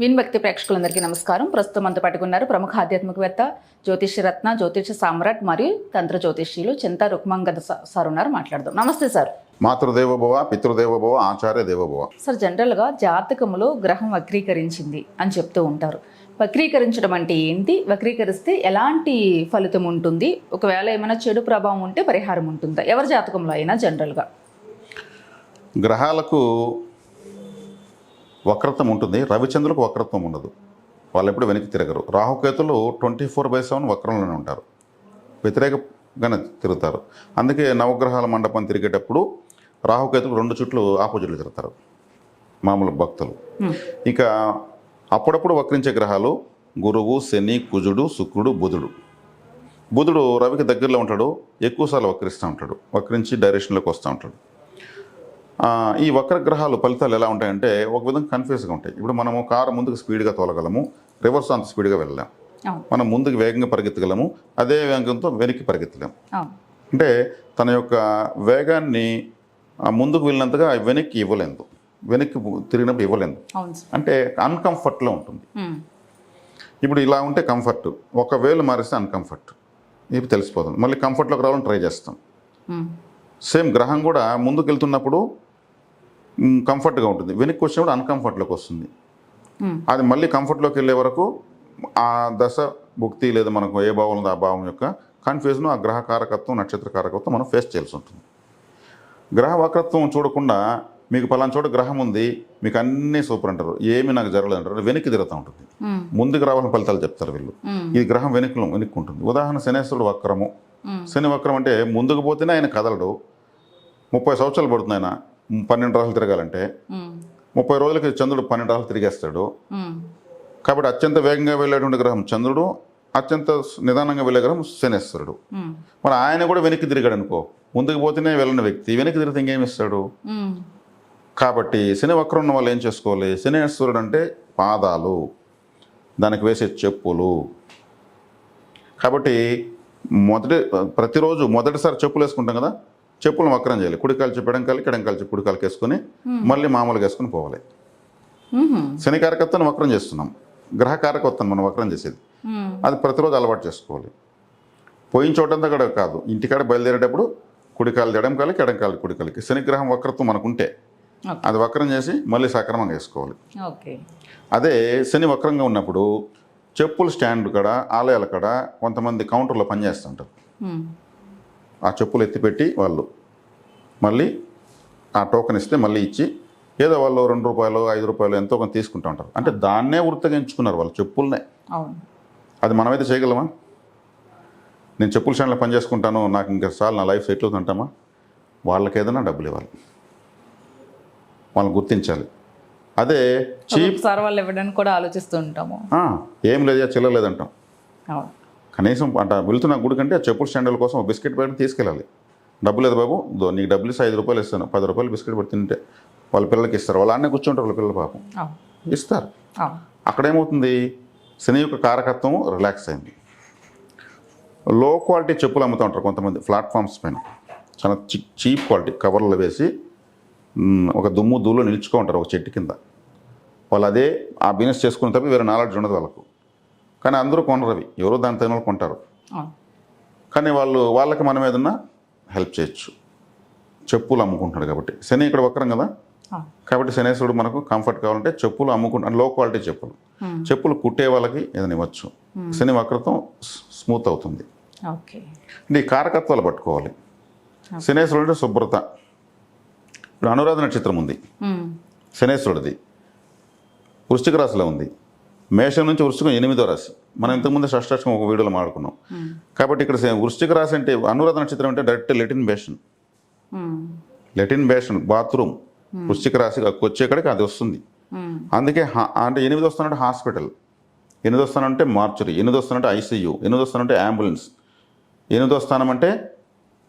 Win భక్తి ప్రేక్షకులందరికీ నమస్కారం. ప్రస్తుతం మనతో పట్టుకున్నారు ప్రముఖ ఆధ్యాత్మికవేత్త జ్యోతిష రత్న జ్యోతిష సామ్రాట్ మరియు తంత్ర జ్యోతిష్యులు చింత రుక్మంగద సార్ ఉన్నారు. మాట్లాడదాం. నమస్తే సార్. మాతృదేవోభవ పితృదేవోభవ ఆచార్య దేవోభవ. సార్ జనరల్గా జాతకములో గ్రహం వక్రీకరించింది అని చెప్తూ ఉంటారు. వక్రీకరించడం అంటే ఏంటి? వక్రీకరిస్తే ఎలాంటి ఫలితం ఉంటుంది? ఒకవేళ ఏమైనా చెడు ప్రభావం ఉంటే పరిహారం ఉంటుందా? ఎవరి జాతకంలో అయినా జనరల్గా? గ్రహాలకు వక్రత్వం ఉంటుంది. రవిచంద్రులకు వక్రత్వం ఉండదు. వాళ్ళు ఎప్పుడు వెనక్కి తిరగరు. రాహుకేతులు ట్వంటీ ఫోర్ బై సెవెన్ వక్రంలోనే ఉంటారు. వ్యతిరేకంగానే తిరుగుతారు. అందుకే నవగ్రహాల మండపం తిరిగేటప్పుడు రాహుకేతులు రెండు చుట్లు ఆపోజిట్లు తిరుగుతారు. మామూలు భక్తులు. ఇక అప్పుడప్పుడు వక్రించే గ్రహాలు గురువు శని కుజుడు శుక్రుడు బుధుడు. బుధుడు రవికి దగ్గరలో ఉంటాడు. ఎక్కువసార్లు వక్రిస్తూ ఉంటాడు. వక్రించి డైరెక్షన్లోకి వస్తూ ఉంటాడు. ఈ వక్ర గ్రహాలు ఫలితాలు ఎలా ఉంటాయంటే ఒక విధంగా కన్ఫ్యూజ్గా ఉంటాయి. ఇప్పుడు మనము కారు ముందుకు స్పీడ్గా తోలగలము రివర్స్ అంత స్పీడ్గా వెళ్ళలేం. అవును. మనం ముందుకు వేగంగా పరిగెత్తగలము అదే వేగంతో వెనక్కి పరిగెత్తలేము అంటే తన యొక్క వేగాన్ని ముందుకు వెళ్ళినంతగా వెనక్కి ఇవ్వలేదు. వెనక్కి తిరిగినప్పుడు ఇవ్వలేదు. అంటే అన్కంఫర్ట్లో ఉంటుంది. ఇప్పుడు ఇలా ఉంటే కంఫర్ట్ ఒక వేలు మారిస్తే అన్కంఫర్ట్ ఇది తెలిసిపోతుంది. మళ్ళీ కంఫర్ట్లోకి రావాలని ట్రై చేస్తాం. సేమ్ గ్రహం కూడా ముందుకు వెళ్తున్నప్పుడు కంఫర్ట్గా ఉంటుంది. వెనక్కి వచ్చినప్పుడు అన్కంఫర్ట్లోకి వస్తుంది. అది మళ్ళీ కంఫర్ట్లోకి వెళ్ళే వరకు ఆ దశ భుక్తి లేదా మనకు ఏ భావం ఉందో ఆ భావం యొక్క కన్ఫ్యూజన్ ఆ గ్రహ కారకత్వం నక్షత్ర కారకత్వం మనం ఫేస్ చేయాల్సి ఉంటుంది. గ్రహ వక్రత్వం చూడకుండా మీకు పలానా చోట గ్రహం ఉంది మీకు అన్నీ సూపర్ అంటారు. ఏమి నాకు జరగలేదు అంటారు. వెనక్కి తిరుగుతూ ఉంటుంది. ముందుకు రావాలని ఫలితాలు చెప్తారు వీళ్ళు. ఇది గ్రహం వెనుకలో వెనక్కి ఉంటుంది. ఉదాహరణ శనేశ్వరుడు వక్రము. శని వక్రం అంటే ముందుకు పోతేనే ఆయన కదలడు. ముప్పై సంవత్సరాలు పడుతుంది ఆయన. పన్నెండు రాసులు తిరగాలంటే. ముప్పై రోజులకి చంద్రుడు పన్నెండు రాసులు తిరిగేస్తాడు. కాబట్టి అత్యంత వేగంగా వెళ్ళేటువంటి గ్రహం చంద్రుడు అత్యంత నిదానంగా వెళ్ళే గ్రహం శనేశ్వరుడు. మరి ఆయన కూడా వెనక్కి తిరిగాడు అనుకో ముందుకు పోతేనే వెళ్ళని వ్యక్తి వెనక్కి తిరిగితే ఇంకేమి ఇస్తాడు. కాబట్టి శని వక్రం ఉన్న వాళ్ళు ఏం చేసుకోవాలి శనేశ్వరుడు అంటే పాదాలు దానికి వేసే చెప్పులు కాబట్టి మొదటి ప్రతిరోజు మొదటిసారి చెప్పులు వేసుకుంటాం కదా చెప్పులు వక్రం చేయాలి. కుడికాలు చెప్పు ఎడంకాలకి ఎడంకాలు చెప్పు కుడికాలకి వేసుకొని మళ్ళీ మామూలుగా వేసుకొని పోవాలి. శని కారకత్వాన్ని వక్రం చేస్తున్నాం. గ్రహ కారకత్వం మనం వక్రం చేసేది. అది ప్రతిరోజు అలవాటు చేసుకోవాలి. పోయిన చోటంతా కూడా కాదు. ఇంటికాడ బయలుదేరేటప్పుడు కుడికాలు ఎడంకాలకి ఎడంకాలకి కుడికాలకి శనిగ్రహం వక్రత్వం మనకుంటే. అది వక్రం చేసి మళ్ళీ సక్రమంగా వేసుకోవాలి. ఓకే. అదే శని వక్రంగా ఉన్నప్పుడు చెప్పుల స్టాండ్ కాడ ఆలయాల కాడ కొంతమంది కౌంటర్లో పనిచేస్తుంటారు. ఆ చెప్పులు ఎత్తిపెట్టి వాళ్ళు మళ్ళీ ఆ టోకెన్ ఇస్తే మళ్ళీ ఇచ్చి ఏదో వాళ్ళు రెండు రూపాయలు ఐదు రూపాయలు ఎంతో కొంత తీసుకుంటూ ఉంటారు. అంటే దాన్నే వృత్తిగా ఎంచుకున్నారు వాళ్ళు చెప్పులనే. అవును. అది మనమైతే చేయగలమా? నేను చెప్పుల స్టాండ్లో పని చేసుకుంటాను నాకు ఇంకా సార్లు నా లైఫ్ సెటిల్ అవుతుంటామా వాళ్ళకి ఏదైనా డబ్బులు ఇవ్వాలి. వాళ్ళని గుర్తించాలి. అదే చీప్ సార్ వాళ్ళు ఇవ్వడానికి కూడా ఆలోచిస్తూ ఉంటాము. ఏం లేదు చిల్లలేదంటాం. అవును. కనీసం అంట వెళ్తున్న గుడి కంటే ఆ చెప్పుల స్టాండర్ల కోసం బిస్కెట్ ప్యాకెట్ తీసుకెళ్ళాలి. డబ్బు లేదు బాబు. నీకు డబ్బులు ఇస్తే ఐదు రూపాయలు ఇస్తాను. పది రూపాయలు బిస్కెట్ పెట్టి తింటే వాళ్ళ పిల్లలకి ఇస్తారు. వాళ్ళ అన్నీ కూర్చుంటారు వాళ్ళ పిల్లల పాపం. ఇస్తారు. అక్కడేమవుతుంది? శని యొక్క కారకత్వం రిలాక్స్ అయింది. లో క్వాలిటీ చెప్పులు అమ్ముతూ ఉంటారు కొంతమంది ప్లాట్ఫామ్స్ పైన. చాలా చీప్ క్వాలిటీ కవర్లు వేసి ఒక దుమ్ము దూలో నిలుచుకో ఉంటారు ఒక చెట్టు కింద. వాళ్ళు అదే ఆ బిజినెస్ చేసుకున్న తప్ప వేరే నాలెడ్జ్ ఉండదు వాళ్ళకు. కానీ అందరూ కొనరు అవి. ఎవరో దాని తగిన కొంటారు. కానీ వాళ్ళు వాళ్ళకి మనం ఏదన్నా హెల్ప్ చేయొచ్చు. చెప్పులు అమ్ముకుంటున్నాడు కాబట్టి. శని ఇక్కడ వక్రం కదా? కాబట్టి శనేశ్వరుడు మనకు కంఫర్ట్ కావాలంటే చెప్పులు అమ్ముకుంటు లో క్వాలిటీ చెప్పులు. చెప్పులు కుట్టే వాళ్ళకి ఏదైనా ఇవ్వచ్చు. శని వక్రతం స్మూత్ అవుతుంది. అంటే ఈ కారకత్వాలు పట్టుకోవాలి. శనేశ్వరుడు అంటే శుభ్రత. ఇప్పుడు అనురాధ నక్షత్రం ఉంది. శనేశ్వరుడిది. వృశ్చిక రాశిలో ఉంది. మేషం నుంచి వృశ్చికం ఎనిమిదో రాశి. మనం ఇంతకుముందు షష్టాష్టం ఒక వీడియోలో మాడుకున్నాం ఉమ్. కాబట్టి ఇక్కడ వృశ్చిక రాశి అంటే అనురాధ నక్షత్రం అంటే direct latrine basin. Latrine basin bathroom వృశ్చిక రాశి వచ్చేకాడికి అది వస్తుంది. ఉమ్. అందుకే అంటే ఎనిమిది వస్తానంటే హాస్పిటల్. ఎనిమిది వస్తానంటే మార్చురీ. ఎనిమిది వస్తానంటే ఐసీయూ. ఎనిమిది వస్తానంటే అంబులెన్స్. ఎనిమిదో స్థానం అంటే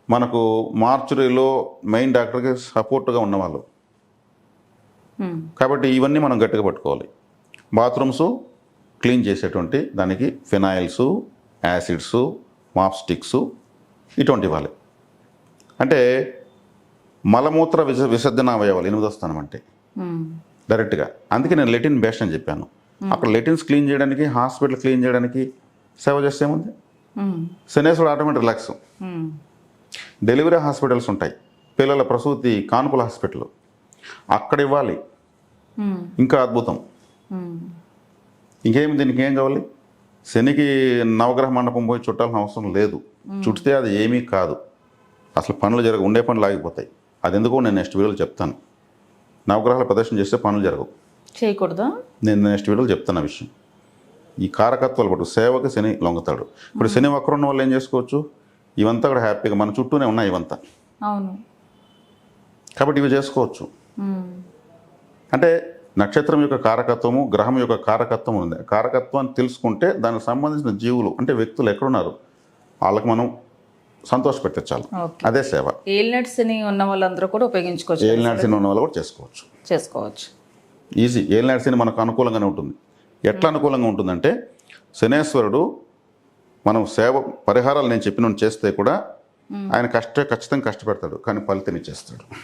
మనకు మార్చురీలో మెయిన్ డాక్టర్కి సపోర్ట్గా ఉన్నవాళ్ళు. ఉమ్. కాబట్టి ఇవన్నీ మనం గట్టిగా పట్టుకోవాలి. బాత్రూమ్స్ క్లీన్ చేసేటువంటి దానికి ఫినాయిల్స్ యాసిడ్స్ మాప్ స్టిక్స్ ఇటువంటి ఇవ్వాలి అంటే మలమూత్ర విస విసర్జన అవయవాలు ఎనిమిదో స్థానం అంటే. డైరెక్ట్గా. అందుకే నేను లెటిన్ బేస్ట్ అని చెప్పాను. అక్కడ లెటిన్స్ క్లీన్ చేయడానికి హాస్పిటల్ క్లీన్ చేయడానికి సేవ చేస్తే ఏముంది? శనేశ్వరుడు ఆటోమేటిక్ రిలాక్స్. డెలివరీ హాస్పిటల్స్ ఉంటాయి. పిల్లల ప్రసూతి కాన్పుల హాస్పిటల్. అక్కడ ఇవ్వాలి. ఇంకా అద్భుతం. ఉమ్. ఇంకేం దీనికి ఏం కావాలి? శనికి నవగ్రహ మండపం పోయి చుట్టాల్సిన అవసరం లేదు. చుట్టితే అది ఏమీ కాదు. అసలు పనులు జరగ ఉండే పనులు ఆగిపోతాయి అది ఎందుకో నేను నెక్స్ట్ వీడియోలో చెప్తాను. నవగ్రహాల ప్రదర్శన చేస్తే పనులు జరగవు. చేయకూడదా? నేను నెక్స్ట్ వీడియోలో చెప్తాను ఆ విషయం. ఈ కారకత్వాలు పట్టు సేవకి శని లొంగతాడు. ఇప్పుడు శని వక్రం ఉన్న వాళ్ళు ఏం చేసుకోవచ్చు? ఇవంతా కూడా హ్యాపీగా మన చుట్టూనే ఉన్నాయి ఇవంతా. అవును. కాబట్టి ఇవి చేసుకోవచ్చు. అంటే నక్షత్రం యొక్క కారకత్వము గ్రహం యొక్క కారకత్వం ఉంది. కారకత్వాన్ని తెలుసుకుంటే దానికి సంబంధించిన జీవులు అంటే వ్యక్తులు ఎక్కడున్నారు? వాళ్ళకి మనం సంతోషపెట్టే చాలు. ఓకే. అదే సేవ. ఏలినట్స్ అని ఉన్న వాళ్ళందరూ కూడా ఉపయోగించుకోవచ్చు. ఏల్ నడిసిన ఉన్న వాళ్ళు కూడా చేసుకోవచ్చు. చేసుకోవచ్చు. ఈజీ. ఏల్ నడిసిన మనకు అనుకూలంగానే ఉంటుంది. ఎట్లా అనుకూలంగా ఉంటుందంటే శనేశ్వరుడు మనం సేవ పరిహారాలు నేను చెప్పిన చేస్తే కూడా ఆయన కష్ట ఖచ్చితంగా కష్టపెడతాడు. కానీ ఫలితం ఇచ్చేస్తాడు.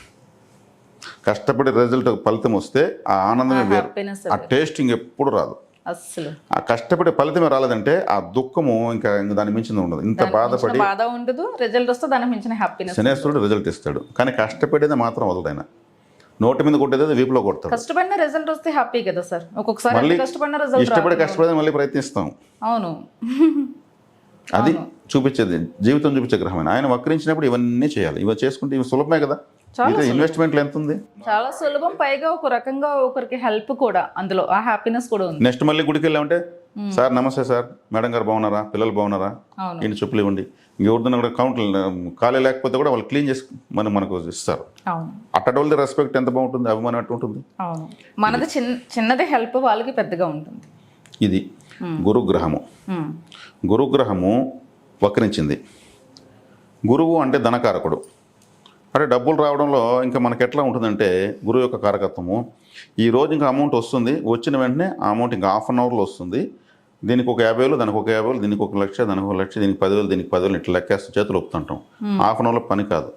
కష్టపడి రిజల్ట్ ఫలితం వస్తే ఆ ఆనందమే వేరు. ఆ టేస్టింగ్ ఎప్పుడు రాదు. అస్సలు. ఆ కష్టపడి ఫలితమే రాలేదంటే ఆ దుఃఖము ఇంకా ఇంక దాని మించింది ఉండదు. ఇంత బాధపడి బాధ ఉండదు రిజల్ట్ వస్తే దానికి మించిన హ్యాపీనెస్ శనేశ్వరుడు రిజల్ట్ ఇస్తాడు. కానీ కష్టపడేది మాత్రం వదలదు ఆయన. నోటి మీద కొట్టేది వీపులో కొడతాడు. కష్టపడిన రిజల్ట్ వస్తే హ్యాపీ కదా సార్? ఒక్కొక్కసారి మళ్ళీ కష్టపడిన రిజల్ట్ ఇష్టపడి కష్టపడి మళ్ళీ ప్రయత్నిస్తాం. అవును. అది చూపించేది జీవితం చూపించే గ్రహమైన. ఆయన వక్రించినప్పుడు ఇవన్నీ చేయాలి. ఇవి చేసుకుంటే ఇవి సులభమే కదా? ఇది ఇన్వెస్ట్మెంట్లు ఎంత ఉంది? చాలా సులభం. పైగా ఒక రకంగా ఒకరికి హెల్ప్ కూడా అందులో ఆ హ్యాపీనెస్ కూడా ఉంది. నెక్స్ట్ మళ్ళీ గుడికి వెళ్ళామంటే సార్ నమస్తే సార్. మేడం గారు బాగున్నారా? పిల్లలు బాగున్నారా? ఈయన చెప్పులు ఇవ్వండి. ఇంకెవరిదన్నా కూడా కౌంటర్ ఖాళీ లేకపోతే కూడా వాళ్ళు క్లీన్ చేసి మనం మనకు ఇస్తారు. అవును. అట్టడి వాళ్ళది రెస్పెక్ట్ ఎంత బాగుంటుంది? అభిమానం ఎట్టు ఉంటుంది? అవును. మనది చిన్న చిన్నది హెల్ప్ వాళ్ళకి పెద్దగా ఉంటుంది. ఇది. గురుగ్రహము. గురుగ్రహము వక్రించింది. గురువు అంటే ధనకారకుడు. అంటే డబ్బులు రావడంలో ఇంకా మనకి ఎట్లా ఉంటుందంటే గురువు యొక్క కారకత్వము. ఈ రోజు ఇంకా అమౌంట్ వస్తుంది వచ్చిన వెంటనే ఆ అమౌంట్ ఇంకా హాఫ్ అన్ అవర్లో వస్తుంది. దీనికి ఒక యాభై వేలు దానికి ఒక యాభై వేలు దీనికి ఒక లక్ష దానికి ఒక లక్ష దీనికి పదివేలు దీనికి పదివేలు ఇట్లా లెక్కేస్తూ చేతులు ఒప్పుతుంటాం. హాఫ్ అన్ అవర్లో పని కాదు.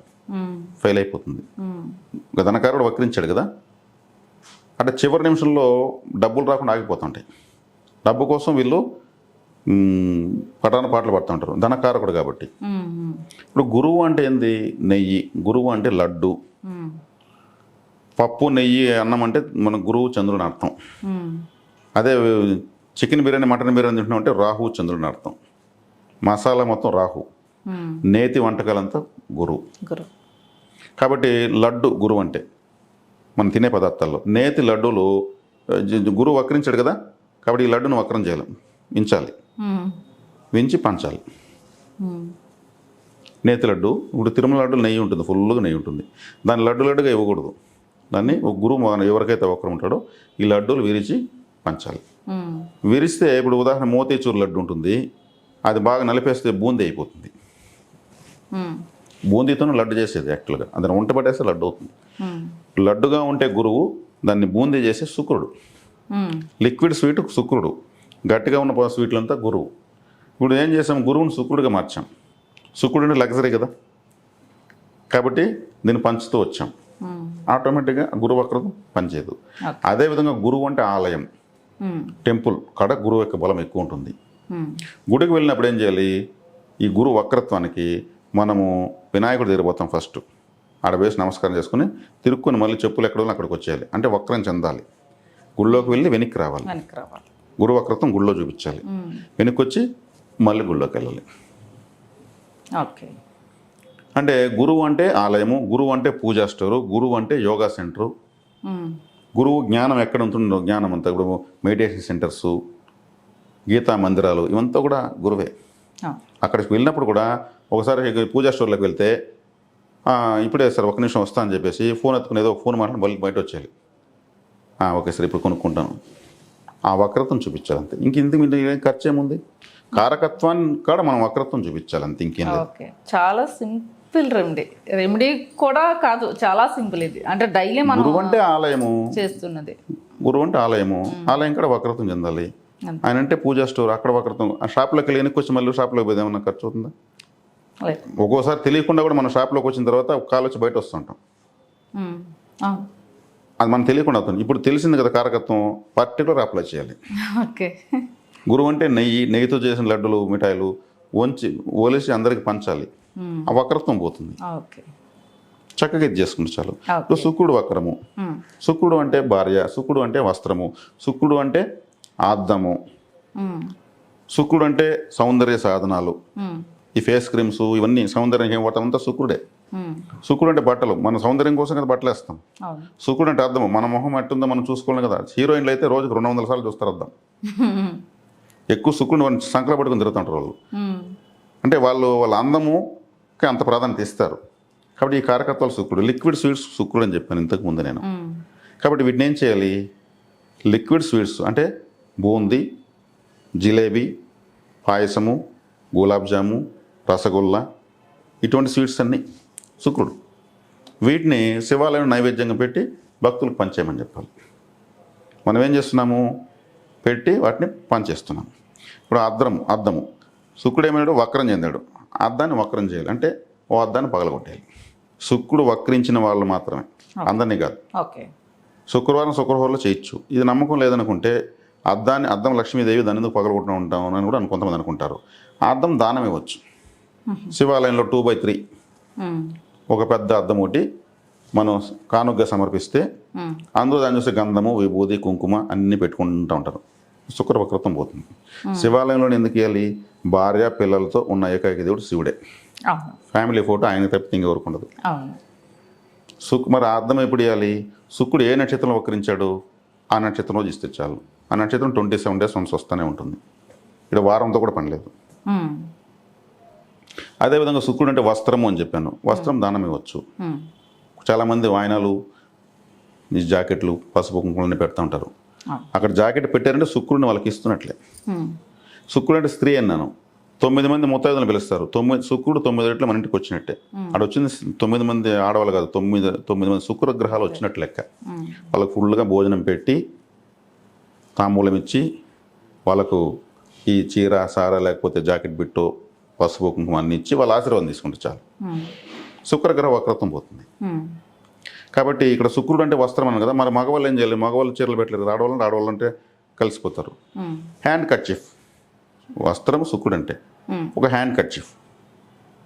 ఫెయిల్ అయిపోతుంది. ధనకారుడు వక్రించాడు కదా. అంటే చివరి నిమిషంలో డబ్బులు రాకుండా ఆగిపోతుంటాయి. డబ్బు కోసం వీళ్ళు పటాన పాటలు పడుతుంటారు ధనకారకుడు కాబట్టి. ఇప్పుడు గురువు అంటే ఏంది? నెయ్యి. గురువు అంటే లడ్డు. పప్పు నెయ్యి అన్నం అంటే మన గురువు చంద్రుని అర్థం. అదే చికెన్ బిర్యానీ మటన్ బిర్యానీ తింటున్నాం అంటే రాహు చంద్రుని అర్థం. మసాలా మొత్తం రాహు. నేతి వంటకాలంతా గురువు. గురు కాబట్టి లడ్డు గురువు అంటే మనం తినే పదార్థాల్లో. నేతి లడ్డూలు గురువు వక్రించాడు కదా? కాబట్టి ఈ లడ్డును వక్రం చేయాలి. ఉమ్, వించి పంచాలి. నేతి లడ్డు ఇప్పుడు తిరుమల లడ్డు నెయ్యి ఉంటుంది ఫుల్గా నెయ్యి ఉంటుంది. దాన్ని లడ్డు లడ్డుగా ఇవ్వకూడదు. దాన్ని ఒక గురువు ఎవరికైతే ఒకరు ఉంటాడో ఈ లడ్డూలు విరిచి పంచాలి. విరిస్తే ఇప్పుడు ఉదాహరణ మోతీచూరు లడ్డు ఉంటుంది. అది బాగా నలిపేస్తే బూందీ అయిపోతుంది. బూందీతోనే లడ్డు చేసేది యాక్చువల్గా. దాన్ని వంట పట్టేస్తే లడ్డు అవుతుంది. లడ్డుగా ఉంటే గురువు దాన్ని బూందీ చేసే శుక్రుడు. లిక్విడ్ స్వీట్ శుక్రుడు. గట్టిగా ఉన్న స్వీట్లంతా గురువు. ఇప్పుడు ఏం చేసాం? గురువుని శుక్రుడిగా మార్చాం. శుక్రుడు అంటే లగ్జరీ కదా? కాబట్టి దీన్ని పంచుతూ వచ్చాం. ఆటోమేటిక్గా గురువు వక్రత పనిచేయదు. అదేవిధంగా గురువు అంటే ఆలయం. టెంపుల్ కాడ గురువు యొక్క బలం ఎక్కువ ఉంటుంది. గుడికి వెళ్ళినప్పుడు ఏం చేయాలి? ఈ గురు వక్రత్వానికి మనము వినాయకుడు తిరిగిపోతాం ఫస్ట్. ఆడ వేసి నమస్కారం చేసుకుని తిరుక్కొని మళ్ళీ చెప్పులు ఎక్కడ అక్కడికి వచ్చేయాలి. అంటే వక్రం చెందాలి. గుళ్ళోకి వెళ్ళి వెనక్కి రావాలి. వెనక్కి రావాలి. గురు వక్రత్వం గుళ్ళో చూపించాలి. వచ్చి మళ్ళీ గుళ్ళోకి వెళ్ళాలి. ఓకే. అంటే గురువు అంటే ఆలయము గురువు అంటే పూజా స్టోరు గురువు అంటే యోగా సెంటరు. గురువు జ్ఞానం ఎక్కడ ఉంటుందో జ్ఞానం అంతా ఇప్పుడు మెడిటేషన్ సెంటర్సు గీతా మందిరాలు ఇవంతా కూడా గురువే. అక్కడికి వెళ్ళినప్పుడు కూడా ఒకసారి పూజా స్టోర్లోకి వెళ్తే "ఆ, ఇప్పుడే సార్ ఒక నిమిషం వస్తా అని చెప్పేసి ఫోన్ ఎత్తుకుని ఏదో ఫోన్ మాట్లాడి మళ్ళీ బయట వచ్చేయాలి. "ఆ, ఓకే సార్ ఇప్పుడు కొనుక్కుంటాను. ఆ వక్రత్వం చూపించాలి అంతే ఇంక ఇంత ఏం ఖర్చు ఏముంది? కారకత్వాన్ని కూడా మనం వక్రత్వం చూపించాలి అంతే ఇంకేం ఓకే. చాలా సింపుల్ రెమెడీ. రెమెడీ కూడా కాదు చాలా సింపుల్ ఇది. అంటే డైలీ మనం గురువు అంటే ఆలయము. చేస్తున్నది. గురువు అంటే ఆలయము. ఆలయం కూడా వక్రత్వం చెందాలి. ఆయన అంటే పూజా స్టోర్ అక్కడ వక్రత్వం. ఆ షాప్లోకి వెళ్ళి వెనక్కి వచ్చి మళ్ళీ షాప్లోకి పోతే ఏమన్నా ఖర్చు అవుతుందా? ఒక్కోసారి తెలియకుండా కూడా మన షాప్లోకి వచ్చిన తర్వాత ఒక కాలు వచ్చి బయట వస్తుంటాం. అది మనకు తెలియకుండా అవుతుంది. ఇప్పుడు తెలిసింది కదా కారకత్వం పర్టికులర్ అప్లై చేయాలి. ఓకే. గురువు అంటే నెయ్యి నెయ్యితో చేసిన లడ్డులు మిఠాయిలు వంచి ఒలిసి అందరికి పంచాలి. ఆ వక్రత్వం పోతుంది. చక్కగా ఇది చేసుకుంటే చాలు. ఇప్పుడు శుక్రుడు వక్రము. శుక్రుడు అంటే భార్య శుక్రుడు అంటే వస్త్రము శుక్రుడు అంటే ఆద్దము. శుక్రుడు అంటే సౌందర్య సాధనాలు. ఈ ఫేస్ క్రీమ్స్ ఇవన్నీ సౌందర్యం ఏం వాడతాం? అంతా శుక్రుడే. మ్మ్. శుక్రుడు అంటే బట్టలు. మన సౌందర్యం కోసం కదా బట్టలు వేస్తాం శుక్రుడు అంటే అర్థం. మన మొహం ఎట్టుందో మనం చూసుకోవాలి కదా. హీరోయిన్లు అయితే రోజుకు రెండు వందల సార్లు చూస్తారు అర్థం. ఎక్కువ శుక్రుడు వాళ్ళని సంకల పట్టుకుని తిరుగుతుంటారు వాళ్ళు. అంటే వాళ్ళు వాళ్ళ అందముకి అంత ప్రాధాన్యత ఇస్తారు. కాబట్టి ఈ కారకత్వాలు శుక్రుడు లిక్విడ్ స్వీట్స్ శుక్రుడు అని చెప్పాను ఇంతకు ముందు నేను. కాబట్టి వీటిని ఏం చేయాలి? లిక్విడ్ స్వీట్స్ అంటే బూందీ జిలేబీ పాయసము గులాబ్ జాము రసగుల్లా ఇటువంటి స్వీట్స్ అన్నీ. శుక్రుడు. వీటిని శివాలయం నైవేద్యంగా పెట్టి భక్తులకు పంచేయమని చెప్పాలి. మనం ఏం చేస్తున్నాము? పెట్టి వాటిని పంచేస్తున్నాం. ఇప్పుడు అద్దం అద్దము శుక్రుడు ఏమైనాడు వక్రం చెందాడు. అద్దాన్ని వక్రం చేయాలి. అంటే ఓ అద్దాన్ని పగలగొట్టేయాలి. శుక్రుడు వక్రించిన వాళ్ళు మాత్రమే. అందరినీ కాదు. ఓకే. శుక్రవారం శుక్రవారంలో చేయొచ్చు. ఇది నమ్మకం లేదనుకుంటే అద్దాన్ని అద్దం లక్ష్మీదేవి దాని ఎందుకు పగలగొట్టుకుంటూ ఉంటాం అని కూడా కొంతమంది అనుకుంటారు. ఆ అద్దం దానం ఇవ్వచ్చు. శివాలయంలో టూ బై త్రీ. ఒక పెద్ద అద్దం ఒకటి మనం కానుగ్గా సమర్పిస్తే. అందులో దాన్ని చూస్తే గంధము విభూది కుంకుమ అన్నీ పెట్టుకుంటూ ఉంటారు. శుక్ర వక్రత్వం పోతుంది శివాలయంలో ఎందుకు ఇవ్వాలి భార్య పిల్లలతో ఉన్న ఏకైక దేవుడు శివుడే. ఫ్యామిలీ ఫోటో ఆయన తప్పితే ఇంకెవరికి ఉండదు. శుక్ మరి అర్థం ఎప్పుడు ఇవ్వాలి శుక్రుడు ఏ నక్షత్రంలో వక్రించాడు? ఆ నక్షత్రం రోజు ఇస్తే చాలు. ఆ నక్షత్రం ట్వంటీ సెవెన్ డేస్ వన్స్ వస్తూనే ఉంటుంది. ఇక్కడ వారంతో కూడా పని లేదు. మ్మ్. అదేవిధంగా శుక్రుడు అంటే వస్త్రము అని చెప్పాను. వస్త్రం దానం ఇవ్వచ్చు. చాలామంది వాయనాలు ఈ జాకెట్లు పసుపు కుంకుమలన్నీ పెడతా ఉంటారు. అక్కడ జాకెట్ పెట్టారంటే శుక్రుడిని వాళ్ళకి ఇస్తున్నట్లే. శుక్రుడు అంటే స్త్రీ అన్నాను. తొమ్మిది మంది ముత్తైదులను పిలుస్తారు. తొమ్మిది శుక్రుడు తొమ్మిది రెట్లు మన ఇంటికి వచ్చినట్టే. అక్కడ వచ్చింది తొమ్మిది మంది ఆడవాళ్ళు కాదు తొమ్మిది తొమ్మిది మంది శుక్ర గ్రహాలు వచ్చినట్టు లెక్క. వాళ్ళకు ఫుల్గా భోజనం పెట్టి తాంబూలం ఇచ్చి వాళ్ళకు ఈ చీర సార లేకపోతే జాకెట్ బిట్టో పసుపు కుంకుమ అన్ని ఇచ్చి వాళ్ళ ఆశీర్వాదం తీసుకుంటే చాలు మ్మ్. శుక్రగ్రహ వక్రత్వం పోతుంది మ్మ్. కాబట్టి ఇక్కడ శుక్రుడు అంటే వస్త్రం అన్నాను కదా మరి మగవాళ్ళు ఏం చేయాలి మగవాళ్ళు చీరలు పెట్టలేరు కదా ఆడవాళ్ళు ఆడవాళ్ళు అంటే కలిసిపోతారు. హ్యాండ్ కర్చీఫ్ వస్త్రం శుక్రుడు అంటే. ఒక హ్యాండ్ కర్చీఫ్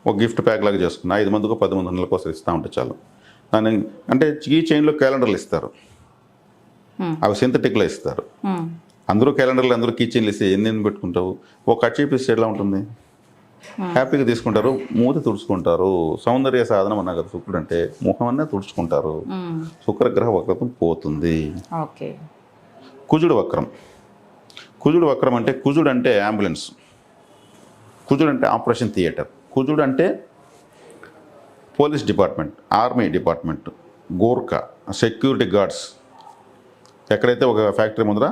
ఒక గిఫ్ట్ ప్యాక్ లాగా చేసుకున్న ఐదు మందికో పది మంది నెలల కోసం ఇస్తూ ఉంటే చాలు దాని అంటే ఈ చైన్లో క్యాలెండర్లు ఇస్తారు. అవి సింథటిక్లో ఇస్తారు. అందరూ క్యాలెండర్లు అందరూ కీచైన్లు ఇస్తే ఎన్ని ఎన్ని పెట్టుకుంటావు ఒక కర్చీఫ్ ఇస్తే ఎలా ఉంటుంది హ్యాపీగా తీసుకుంటారు మూతి తుడుచుకుంటారు సౌందర్య సాధనం అన్నా కదా శుక్రుడు అంటే ముఖం అన్నా తుడుచుకుంటారు. శుక్రగ్రహ వక్రత్వం పోతుంది. ఓకే. కుజుడు వక్రం. కుజుడు వక్రం అంటే కుజుడు అంటే అంబులెన్స్ కుజుడు అంటే ఆపరేషన్ థియేటర్ కుజుడు అంటే police department army department Gorkha security guards ఎక్కడైతే ఒక ఫ్యాక్టరీ ముందర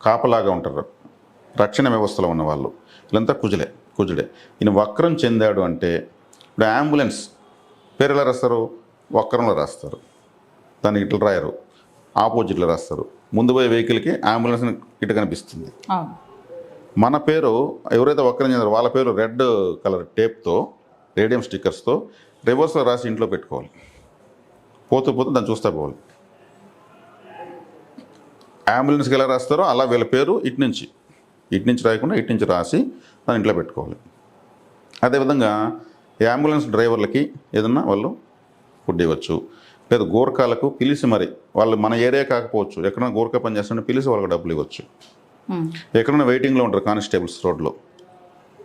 కాపలాగా ఉంటారు రక్షణ వ్యవస్థలో ఉన్న వాళ్ళు వీళ్ళంతా కుజులే. కుజుడే. ఈయన వక్రం చెందాడు అంటే ఇప్పుడు అంబులెన్స్ పేరు ఎలా రాస్తారు? వక్రంలో రాస్తారు. దానికి ఇట్లా రాయరు. ఆపోజిట్లో రాస్తారు. ముందు పోయే వెహికల్కి అంబులెన్స్ ఇటు కనిపిస్తుంది. మన పేరు ఎవరైతే వక్రం చెందారో వాళ్ళ పేరు రెడ్ కలర్ టేప్తో రేడియం స్టిక్కర్స్తో రివర్స్లో రాసి ఇంట్లో పెట్టుకోవాలి. పోతూ పోతూ దాన్ని చూస్తా పోవాలి. అంబులెన్స్కి ఎలా రాస్తారో అలా వీళ్ళ పేరు ఇటు నుంచి. ఇటు నుంచి రాయకుండా ఇటు నుంచి రాసి దాన్ని ఇంట్లో పెట్టుకోవాలి. అదేవిధంగా అంబులెన్స్ డ్రైవర్లకి ఏదన్నా వాళ్ళు ఫుడ్ ఇవ్వచ్చు. లేదా గోర్ఖాలకు పిలిచి మరి వాళ్ళు మన ఏరియా కాకపోవచ్చు. ఎక్కడైనా గోర్ఖా పని చేస్తుంటే పిలిచి వాళ్ళకి డబ్బులు ఇవ్వచ్చు. ఎక్కడైనా వెయిటింగ్లో ఉంటారు కానిస్టేబుల్స్ రోడ్లో.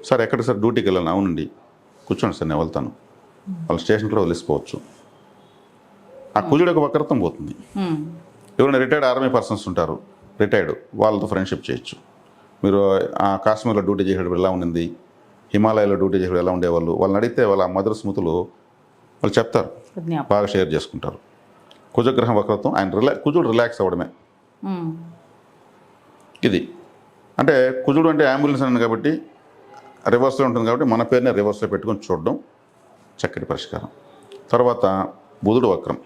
సార్ ఎక్కడ సార్ డ్యూటీకి వెళ్ళాను అవునండి. కూర్చోండి సార్ నేను వెళ్తాను. వాళ్ళ స్టేషన్లో వదిలిసిపోవచ్చు. ఆ కుజుడు యొక్క వక్రత్వం పోతుంది. ఎవరైనా రిటైర్డ్ ఆర్మీ పర్సన్స్ ఉంటారు. రిటైర్డ్. వాళ్ళతో ఫ్రెండ్షిప్ చేయొచ్చు. మీరు ఆ కాశ్మీర్లో డ్యూటీ చేసేటప్పుడు ఎలా ఉండింది? హిమాలయాలో డ్యూటీ చేసేటప్పుడు ఎలా ఉండేవాళ్ళు? వాళ్ళని అడిగితే వాళ్ళ మధుర స్మృతులు వాళ్ళు చెప్తారు. బాగా షేర్ చేసుకుంటారు. కుజగ్రహం వక్రత్వం ఆయన రిలా కుజుడు రిలాక్స్ అవ్వడమే. ఇది. అంటే కుజుడు అంటే అంబులెన్స్ అన్నాను కాబట్టి రివర్స్లో ఉంటుంది కాబట్టి మన పేరుని రివర్స్లో పెట్టుకొని చూడడం చక్కటి పరిష్కారం. తర్వాత బుధుడు వక్రం.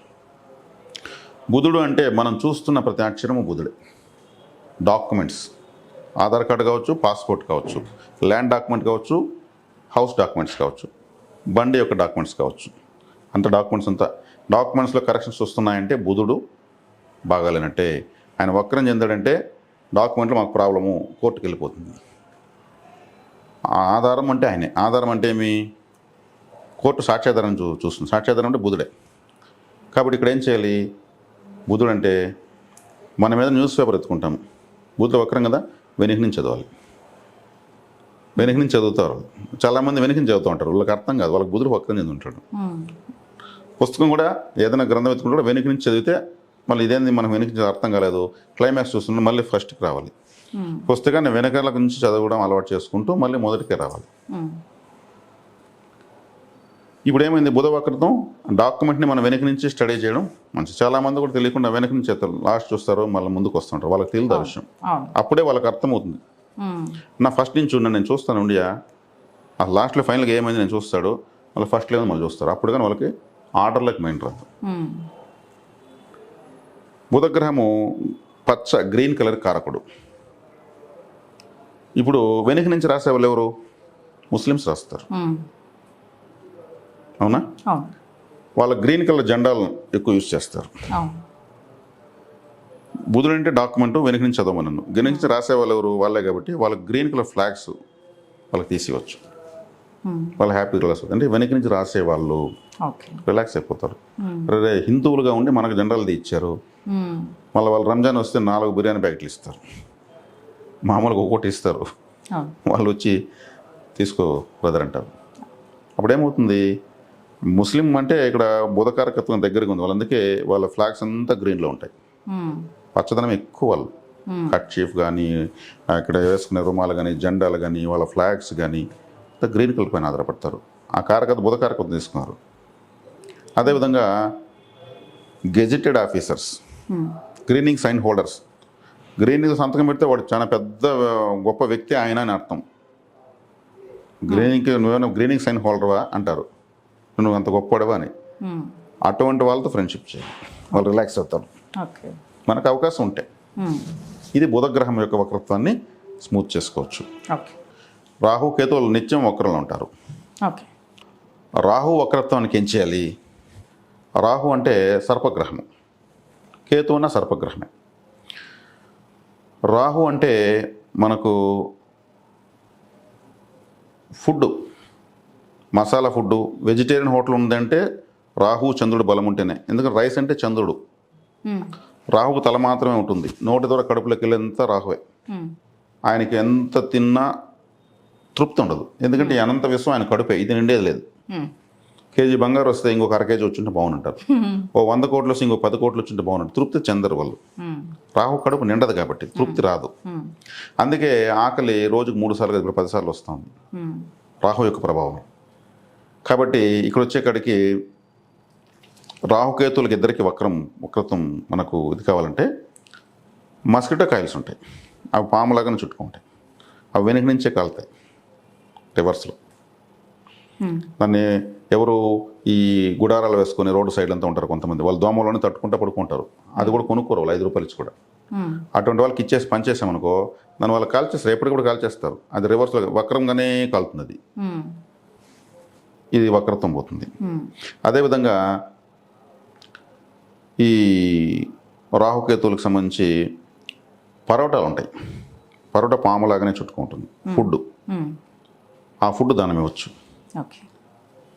బుధుడు అంటే మనం చూస్తున్న ప్రతి అక్షరము బుధుడే. డాక్యుమెంట్స్. ఆధార్ కార్డు కావచ్చు పాస్పోర్ట్ కావచ్చు ల్యాండ్ డాక్యుమెంట్ కావచ్చు హౌస్ డాక్యుమెంట్స్ కావచ్చు బండి యొక్క డాక్యుమెంట్స్ కావచ్చు. అంత డాక్యుమెంట్స్ అంతా. డాక్యుమెంట్స్లో కరెక్షన్స్ వస్తున్నాయంటే బుధుడు బాగాలేనట్టే. ఆయన వక్రం చెందాడంటే డాక్యుమెంట్లో మాకు ప్రాబ్లము కోర్టుకు వెళ్ళిపోతుంది. ఆ ఆధారం అంటే ఆయనే. ఆధారం అంటే ఏమి? కోర్టు సాక్ష్యాధారం చూ చూస్తుంది. సాక్ష్యాధారం అంటే బుధుడే. కాబట్టి ఇక్కడ ఏం చేయాలి? బుధుడు అంటే మన మీద న్యూస్ పేపర్ ఎత్తుకుంటాం బుధుడు వక్రం కదా? వెనక నుంచి చదవాలి. వెనక నుంచి చదువుతారు. చాలామంది వెనక నుంచి చదువుతూ ఉంటారు. వాళ్ళకి అర్థం కాదు. వాళ్ళకి బుధుడు వక్రం చెంది ఉంటాడు. పుస్తకం కూడా ఏదైనా గ్రంథం ఎత్తుకుంటే కూడా వెనక నుంచి చదివితే మళ్ళీ ఇదేంది మనం వెనక నుంచి అర్థం కాలేదు. క్లైమాక్స్ చూస్తున్నాం మళ్ళీ ఫస్ట్కి రావాలి. పుస్తకాన్ని వెనకాల నుంచి చదవడం అలవాటు చేసుకుంటూ మళ్ళీ మొదటికే రావాలి. ఇప్పుడు ఏమైంది బుధ వక్రతం డాక్యుమెంట్ని మనం వెనక నుంచి స్టడీ చేయడం మంచి చాలామంది కూడా తెలియకుండా వెనక నుంచి చేస్తారు. లాస్ట్ చూస్తారు మళ్ళీ ముందుకు వస్తుంటారు వాళ్ళకి తెలియదు ఆ విషయం. అప్పుడే వాళ్ళకి అర్థమవుతుంది. నా ఫస్ట్ నుంచి ఉండండి నేను చూస్తాను ఉండియా? ఆ లాస్ట్లో ఫైనల్గా ఏమైంది? నేను చూస్తాడు. మళ్ళీ ఫస్ట్ లేదు మళ్ళీ చూస్తారు. అప్పుడు కానీ వాళ్ళకి ఆర్డర్లకు మైండ్ రాదు. బుధగ్రహము పచ్చ గ్రీన్ కలర్ కారకుడు. ఇప్పుడు వెనక నుంచి రాసే వాళ్ళు ఎవరు? ముస్లిమ్స్ రాస్తారు. అవునా? వాళ్ళ గ్రీన్ కలర్ జెండాలను ఎక్కువ యూజ్ చేస్తారు. బుధుడు అంటే డాక్యుమెంట్ వెనక నుంచి చదవమన్నాను వెనక నుంచి రాసే వాళ్ళు ఎవరు? వాళ్ళే కాబట్టి వాళ్ళకి గ్రీన్ కలర్ ఫ్లాగ్స్ వాళ్ళకి తీసివచ్చు వాళ్ళు హ్యాపీ రిలాక్స్ అంటే వెనక నుంచి రాసే వాళ్ళు రిలాక్స్ అయిపోతారు. రే హిందువులుగా ఉండి మనకు జనరల్ది ఇచ్చారు మళ్ళీ వాళ్ళు రంజాన్ వస్తే నాలుగు బిర్యానీ ప్యాకెట్లు ఇస్తారు. మామూలుగా ఒక్కొక్కటి ఇస్తారు. వాళ్ళు వచ్చి తీసుకో బ్రదర్ అంటారు. అప్పుడేమవుతుంది? ముస్లిం అంటే ఇక్కడ బుధకారకత్వం దగ్గరగా ఉంది. వాళ్ళందుకే వాళ్ళ ఫ్లాగ్స్ అంతా గ్రీన్లో ఉంటాయి. పచ్చదనం ఎక్కువ వాళ్ళు. కట్ చీఫ్ కానీ ఇక్కడ వేసుకునే రుమాలు కానీ జెండాలు కానీ వాళ్ళ ఫ్లాగ్స్ కానీ అంతా గ్రీన్ కలర్ పైన ఆధారపడతారు. ఆ కారకత బుధకారకత్వం తీసుకున్నారు. అదేవిధంగా gazetted officers green ink sign holders green ink సంతకం పెడితే వాడు చాలా పెద్ద గొప్ప వ్యక్తి ఆయన అని అర్థం. గ్రీనింగ్కి నువ్వేమైనా గ్రీనింగ్ సైన్ హోల్డర్వా అంటారు. నువ్వు అంత గొప్పవాడవా అని. అటువంటి వాళ్ళతో ఫ్రెండ్షిప్ చేయాలి వాళ్ళు రిలాక్స్ అవుతారు. ఓకే. మనకు అవకాశం ఉంటాయి ఇది బుధగ్రహం యొక్క వక్రత్వాన్ని స్మూత్ చేసుకోవచ్చు. రాహు కేతువులు నిత్యం వక్రంలో ఉంటారు. ఓకే. రాహు వక్రత్వానికి ఏం చేయాలి? రాహు అంటే సర్పగ్రహము. కేతు అన్న సర్పగ్రహమే. రాహు అంటే మనకు food masala food vegetarian hotel ఉందంటే రాహు చంద్రుడు బలం ఉంటేనే. ఎందుకంటే రైస్ అంటే చంద్రుడు. రాహుకు తల మాత్రమే ఉంటుంది. నోటి ద్వారా కడుపులోకి వెళ్ళేంత రాహువే. ఆయనకి ఎంత తిన్నా తృప్తి ఉండదు. ఎందుకంటే ఈ అనంత విశ్వం ఆయన కడుపే. ఇది నిండేది లేదు. కేజీ బంగారు వస్తే ఇంకొక అర కేజీ వచ్చింటే బాగుంటారు ఓ వంద కోట్లు వస్తే ఇంకో పది కోట్లు వచ్చింటే బాగుంటుంది తృప్తి చెందరు వాళ్ళు. రాహు కడుపు నిండదు కాబట్టి తృప్తి రాదు. అందుకే ఆకలి రోజుకు మూడు సార్లు ఇప్పుడు పదిసార్లు వస్తుంది రాహు యొక్క ప్రభావం. కాబట్టి ఇక్కడ వచ్చేకాడికి రాహుకేతులకి ఇద్దరికి వక్రం వక్రత్వం మనకు ఇది కావాలంటే మస్కిటో కాయిల్స్ ఉంటాయి. అవి పాములాగానే చుట్టుకుంటాయి అవి వెనక నుంచే కాలుతాయి రివర్స్లో. దాన్ని ఎవరు ఈ గుడారాలు వేసుకొని రోడ్డు సైడ్ అంతా ఉంటారు కొంతమంది. వాళ్ళు దోమలోనే తట్టుకుంటూ పడుకుంటారు. అది కూడా కొనుక్కోరు వాళ్ళు ఐదు రూపాయలు ఇచ్చి కూడా. అటువంటి వాళ్ళకి ఇచ్చేసి పనిచేసామనుకో దాన్ని వాళ్ళు కాల్చేస్తారు ఎప్పటికి కూడా కాల్చేస్తారు. అది రివర్స్లో వక్రంగానే కాలుతుంది ఇది వక్రత్వం పోతుంది. అదేవిధంగా ఈ రాహుకేతువులకు సంబంధించి పరోటాలు ఉంటాయి. పరోటా పాములాగానే చుట్టుకుంటుంది ఫుడ్. ఆ ఫుడ్ దానం ఇవ్వచ్చు.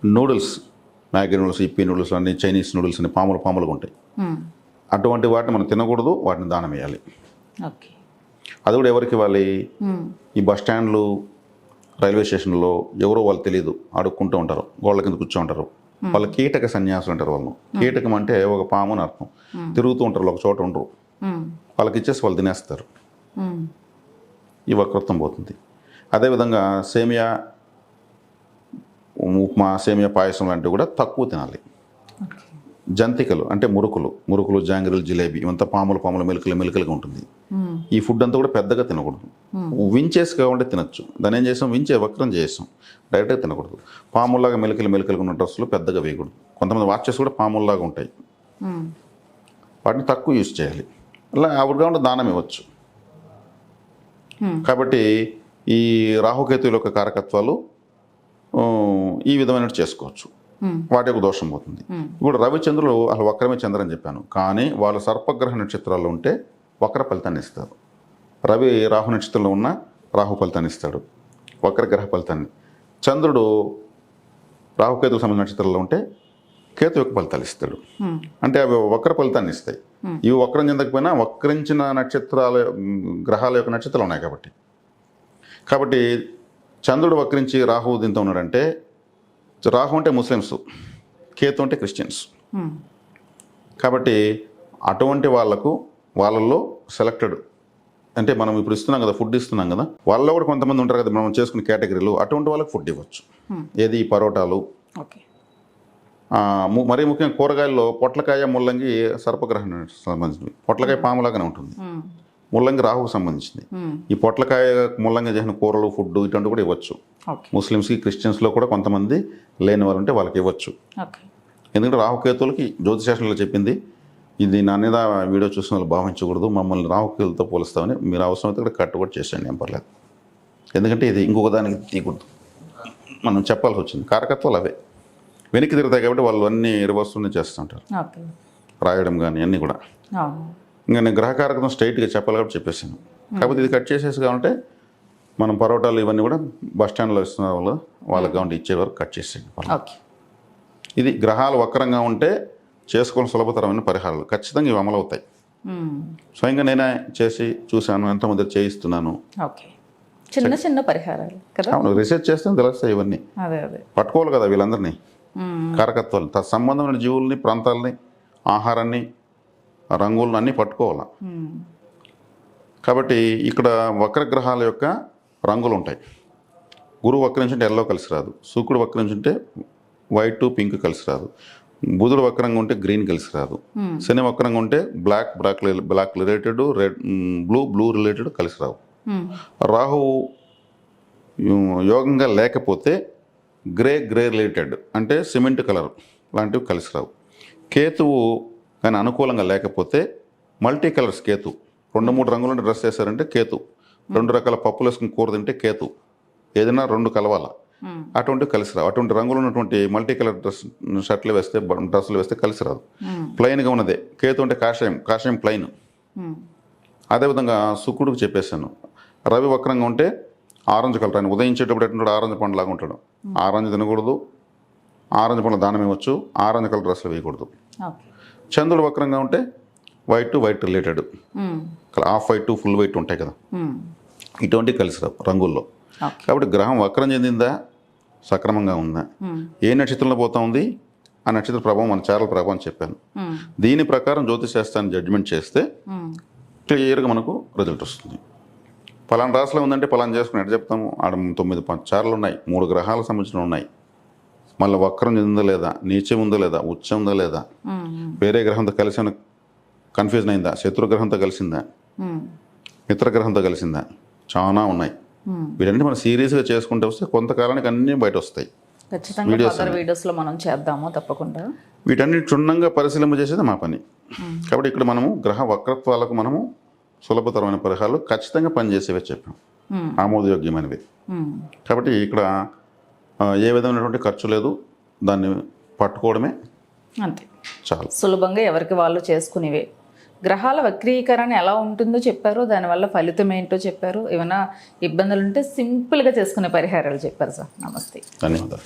Noodles Maggi noodles Yippee noodles అన్ని చైనీస్ నూడిల్స్ అన్ని పాములు పాములుగా ఉంటాయి. అటువంటి వాటిని మనం తినకూడదు వాటిని దానం వేయాలి ఓకే. అది కూడా ఎవరికి ఇవ్వాలి? ఈ బస్ స్టాండ్లు రైల్వే స్టేషన్లో ఎవరో వాళ్ళు తెలియదు అడుక్కుంటూ ఉంటారు. గోళ్ళ కింద కూర్చో ఉంటారు. వాళ్ళ కీటక సన్యాసులు అంటారు వాళ్ళు కీటకం అంటే ఒక పాము అని అర్థం. తిరుగుతూ ఉంటారు. ఒక చోట ఉండరు. వాళ్ళకి ఇచ్చేసి వాళ్ళు తినేస్తారు. ఈ వక్రత్వం పోతుంది. అదేవిధంగా సేమియా ఉప్మా సేమియా పాయసం లాంటివి కూడా తక్కువ తినాలి. జంతికలు అంటే మురుకులు మురుకులు జాంగిరీలు జిలేబీ ఇవంతా పాములు పాములు మెలికలు మెలికలుగా ఉంటుంది. ఈ ఫుడ్ అంతా కూడా పెద్దగా తినకూడదు. వించేసి కావాలంటే తినొచ్చు. దాన్ని ఏం చేసాం వించే వక్రం చేసాం డైరెక్ట్గా తినకూడదు. పాముల్లాగా మెలికలు మెలికలుగా ఉన్న డ్రెస్సులు పెద్దగా వేయకూడదు. కొంతమంది వాచెస్ కూడా పాముల్లాగా ఉంటాయి. వాటిని తక్కువ యూజ్ చేయాలి. అలా ఆవిడగా ఉంటే దానం ఇవ్వచ్చు. కాబట్టి ఈ రాహుకేతువుల యొక్క కారకత్వాలు ఈ విధమైన చేసుకోవచ్చు. వాటి యొక్క దోషం పోతుంది. ఇప్పుడు రవిచంద్రులు అసలు వక్రమే చంద్ర అని చెప్పాను. కానీ వాళ్ళు సర్పగ్రహ నక్షత్రాల్లో ఉంటే వక్ర ఫలితాన్ని ఇస్తారు. రవి రాహు నక్షత్రంలో ఉన్న రాహు ఫలితాన్ని ఇస్తాడు. వక్రగ్రహ ఫలితాన్ని. చంద్రుడు రాహుకేతుకు సంబంధించిన నక్షత్రాల్లో ఉంటే కేతు యొక్క ఫలితాలు ఇస్తాడు. అంటే అవి వక్ర ఫలితాన్ని ఇస్తాయి. ఇవి వక్రం చెందకపోయినా వక్రించిన నక్షత్రాల గ్రహాల యొక్క నక్షత్రాలు ఉన్నాయి కాబట్టి. కాబట్టి చంద్రుడు వక్రించి రాహు దీంతో ఉన్నాడంటే రాహు అంటే ముస్లిమ్స్ కేతు అంటే క్రిస్టియన్స్. కాబట్టి అటువంటి వాళ్ళకు వాళ్ళల్లో సెలెక్టెడ్ అంటే మనం ఇప్పుడు ఇస్తున్నాం కదా ఫుడ్ ఇస్తున్నాం కదా వాళ్ళలో కూడా కొంతమంది ఉంటారు కదా మనం చేసుకునే కేటగిరీలు అటువంటి వాళ్ళకి ఫుడ్ ఇవ్వచ్చు. ఏది పరోటాలు మరీ ముఖ్యంగా కూరగాయల్లో పొట్లకాయ ముల్లంగి సర్పగ్రహం సంబంధించింది పొట్లకాయ పాములాగానే ఉంటుంది. ముల్లంగి రాహుకు సంబంధించింది. ఈ పొట్లకాయ ముల్లంగి చేసిన కూరలు ఫుడ్ ఇటువంటి కూడా ఇవ్వచ్చు. ముస్లిమ్స్కి క్రిస్టియన్స్లో కూడా కొంతమంది లేని వాళ్ళు ఉంటే వాళ్ళకి ఇవ్వచ్చు. ఎందుకంటే రాహుకేతులకి జ్యోతిశాస్త్రంలో చెప్పింది ఇది నా మీద వీడియో చూసిన వాళ్ళు భావించకూడదు మమ్మల్ని రాహుకేతులతో పోలుస్తామని మీరు అవసరమైతే కూడా కట్టు కూడా చేసేయండి ఏం పర్లేదు. ఎందుకంటే ఇది ఇంకొక దానికి తీయకూడదు. మనం చెప్పాల్సి వచ్చింది. కారకత్వాలు అవే. వెనక్కి తిరుగుతాయి కాబట్టి వాళ్ళు అన్ని రివర్స్లోనే చేస్తుంటారు. రాయడం కానీ అన్నీ కూడా. ఇంకా నేను గ్రహకారకం స్ట్రైట్గా చెప్పాలి కాబట్టి చెప్పేసాను కాకపోతే ఇది కట్ చేసేసి కావాలంటే మనం పరోటాలు ఇవన్నీ కూడా బస్ స్టాండ్లో ఇస్తున్న వాళ్ళు వాళ్ళకి కావాలంటే ఇచ్చే వరకు కట్ చేసేయండి. ఇది గ్రహాలు వక్రంగా ఉంటే చేసుకోవడం సులభతరమైన పరిహారాలు. ఖచ్చితంగా ఇవి అమలవుతాయి. స్వయంగా నేనే చేసి చూశాను ఎంతమంది చేయిస్తున్నాను. ఓకే. చిన్న చిన్న పరిహారాలు కదా? అవును రీసెర్చ్ చేస్తే తెలుస్తాయి ఇవన్నీ. పట్టుకోవాలి కదా వీళ్ళందరినీ. కారకత్వాలు తత్సంబంధమైన జీవుల్ని ప్రాంతాలని ఆహారాన్ని రంగులను అన్నీ పట్టుకోవాలి. కాబట్టి ఇక్కడ వక్రగ్రహాల యొక్క రంగులు ఉంటాయి గురువు వక్రించుంటే ఎల్లో కలిసి రాదు శుక్రుడు వక్రించుంటే వైట్ పింక్ కలిసి రాదు బుధుడు వక్రంగా ఉంటే గ్రీన్ కలిసి రాదు. శని వక్రంగా ఉంటే black black black related red blue blue related కలిసి రావు మ్మ్. రాహు యో- యోగంగా లేకపోతే గ్రే గ్రే రిలేటెడ్ అంటే సిమెంట్ కలర్ లాంటివి కలిసి రావు కేతువు కానీ అనుకూలంగా లేకపోతే మల్టీ కలర్స్ కేతు. రెండు మూడు రంగుల డ్రెస్ వేశారంటే కేతు. రెండు రకాల పప్పులు వేసుకుని కూర తింటే కేతు. ఏదైనా రెండు కలవాల? మ్మ్. అటువంటివి కలిసి రావు. అటువంటి రంగులు ఉన్నటువంటి మల్టీ కలర్ డ్రెస్ షర్ట్లు వేస్తే డ్రెస్సులు వేస్తే కలిసి రాదు. ప్లెయిన్గా ఉన్నదే. కేతు అంటే కాషాయం కాషాయం ప్లెయిన్. అదేవిధంగా శుక్రుడికి చెప్పేశాను. రవి వక్రంగా ఉంటే ఆరెంజ్ కలర్ ఆయన ఉదయించేటప్పుడు ఎట్లుంటాడు ఆరెంజ్ పండు లాగా ఉంటాడు. ఆరెంజ్ తినకూడదు. ఆరెంజ్ పండ్ల దానం ఇవ్వచ్చు. ఆరెంజ్ కలర్ డ్రెస్సులు వేయకూడదు. చంద్రుడు వక్రంగా ఉంటే white white related. Half white full white ఉంటాయి కదా. మ్మ్. ఇటువంటి కలిసి రావు రంగుల్లో. కాబట్టి గ్రహం వక్రం చెందిందా? సక్రమంగా ఉందా? మ్మ్. ఏ నక్షత్రంలో పోతా ఉంది? ఆ నక్షత్ర ప్రభావం మన చారల ప్రభావం అని చెప్పాను. మ్మ్. దీని ప్రకారం జ్యోతిష్ శాస్త్రాన్ని జడ్జిమెంట్ చేస్తే. క్లియర్గా మనకు రిజల్ట్ వస్తుంది. పలానా రాశిలో ఉందంటే పలానా చేసుకుని ఎట్లా చెప్తాము? ఆడ తొమ్మిది చార్లు ఉన్నాయి. మూడు గ్రహాలకు సంబంధించిన ఉన్నాయి. మళ్ళీ వక్రం చెందిందా లేదా? నీచం ఉందా లేదా? ఉచ్చం ఉందా లేదా. వేరే గ్రహంతో కలిసి కన్ఫ్యూజన్ అయిందా శత్రు గ్రహంతో కలిసిందా? మ్మ్. మిత్ర గ్రహంతో కలిసిందా? చాలా ఉన్నాయి. వీటన్ని మనం సీరియస్గా చేసుకుంటే వస్తే కొంతకాలానికి అన్నీ బయట వస్తాయి. వీడియోస్లో మనం చేద్దాము తప్పకుండా. వీటన్ని క్షుణ్ణంగా పరిశీలన చేసేది మా పని. కాబట్టి ఇక్కడ మనము గ్రహ వక్రత్వాలకు మనము సులభతరమైన పరిహారాలు ఖచ్చితంగా పనిచేసేవే చెప్పాం. ఆమోదయోగ్యమైనవి. కాబట్టి ఇక్కడ ఏ విధమైనటువంటి ఖర్చు లేదు. దాన్ని పట్టుకోవడమే అంతే. చాలు. సులభంగా ఎవరికి వాళ్ళు చేసుకునేవే. గ్రహాల వక్రీకరణ ఎలా ఉంటుందో చెప్పారు. దానివల్ల ఫలితం ఏంటో చెప్పారు. ఏమైనా ఇబ్బందులు ఉంటే సింపుల్గా చేసుకునే పరిహారాలు చెప్పారు సార్. నమస్తే. ధన్యవాదాలు.